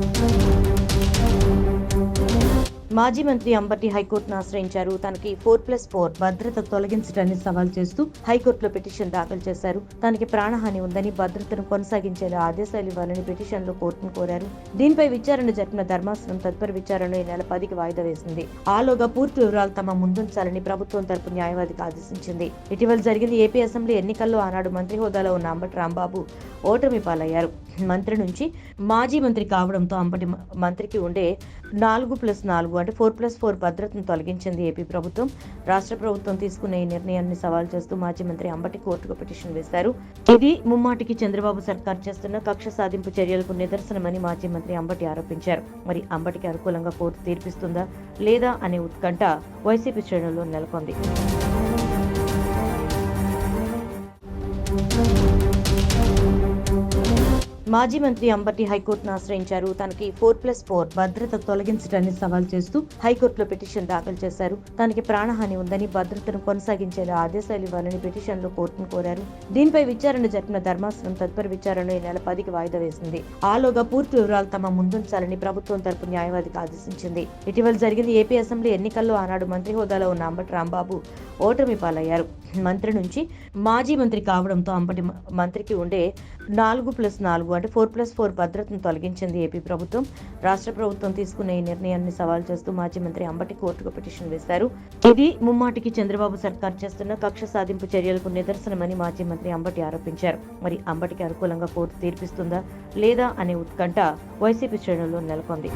Thank you. మాజీ మంత్రి అంబటి హైకోర్టును ఆశ్రయించారు. తనకి ఫోర్ ప్లస్ ఫోర్ భద్రత తొలగించడాన్ని సవాల్ చేస్తూ హైకోర్టులో పిటిషన్ దాఖలు చేశారు. తనకి ప్రాణహాని ఉందని భద్రతను కొనసాగించేలా ఆదేశాలు ఇవ్వాలని పిటిషన్లో కోర్టును కోరారు. దీనిపై విచారణ జరిపిన ధర్మాసనం తదుపరి విచారణ ఈ నెల పదికి వాయిదా వేసింది. ఆలోగా పూర్తి వివరాలు తమ ముందుంచాలని ప్రభుత్వం తరపు న్యాయవాదికి ఆదేశించింది. ఇటీవల జరిగిన ఏపీ అసెంబ్లీ ఎన్నికల్లో ఆనాడు మంత్రి హోదాలో ఉన్న అంబటి రాంబాబు ఓటమి పాలయ్యారు. మంత్రి నుంచి మాజీ మంత్రి కావడంతో అంబటి మంత్రికి ఉండే నాలుగు ప్లస్ నాలుగు అంటే ఫోర్ ప్లస్ ఫోర్ భద్రతను తొలగించింది ఏపీ ప్రభుత్వం. రాష్ట్ర ప్రభుత్వం తీసుకున్న ఈ నిర్ణయాన్ని సవాల్ చేస్తూ మాజీ మంత్రి అంబటి కోర్టుకు పిటిషన్ వేశారు. ఇది ముమ్మాటికి చంద్రబాబు సర్కార్ చేస్తున్న కక్ష సాధింపు చర్యలకు నిదర్శనమని మాజీ మంత్రి అంబటి ఆరోపించారు. మరి అంబటికి అనుకూలంగా కోర్టు తీర్పిస్తుందా లేదా అనే ఉత్కంఠ వైసీపీ శ్రేణుల్లో నెలకొంది. మాజీ మంత్రి అంబటి హైకోర్టును ఆశ్రయించారు. తనకి ఫోర్ ప్లస్ ఫోర్ భద్రత తొలగించడాన్ని సవాల్ చేస్తూ హైకోర్టులో పిటిషన్ దాఖలు చేశారు. తనకి ప్రాణహాని ఉందని భద్రతను కొనసాగించేలా ఆదేశాలు ఇవ్వాలని పిటిషన్లో కోర్టును కోరారు. దీనిపై విచారణ జరిపిన ధర్మాసనం తదుపరి విచారణను ఈ నెల పదికి వాయిదా వేసింది. ఆలోగా పూర్తి వివరాలు తమ ముందుంచాలని ప్రభుత్వం తరపు న్యాయవాదికి ఆదేశించింది. ఇటీవల జరిగిన ఏపీ అసెంబ్లీ ఎన్నికల్లో ఆనాడు మంత్రి హోదాలో ఉన్న అంబటి రాంబాబు ఓటమి పాలయ్యారు. మంత్రి నుంచి మాజీ మంత్రి కావడంతో అంబటి మంత్రికి ఉండే నాలుగు ప్లస్ నాలుగు కాబట్టి ఫోర్ ప్లస్ ఫోర్ భద్రతను తొలగించింది ఏపీ ప్రభుత్వం. రాష్ట్ర ప్రభుత్వం తీసుకున్న ఈ నిర్ణయాన్ని సవాల్ చేస్తూ మాజీ మంత్రి అంబటి కోర్టుకు పిటిషన్ వేశారు. ఇది ముమ్మాటికి చంద్రబాబు సర్కార్ చేస్తున్న కక్ష సాధింపు చర్యలకు నిదర్శనమని మాజీ మంత్రి అంబటి ఆరోపించారు. మరి అంబటికి అనుకూలంగా కోర్టు తీర్పిస్తుందా లేదా అనే ఉత్కంఠ వైసీపీ శ్రేణుల్లో నెలకొంది.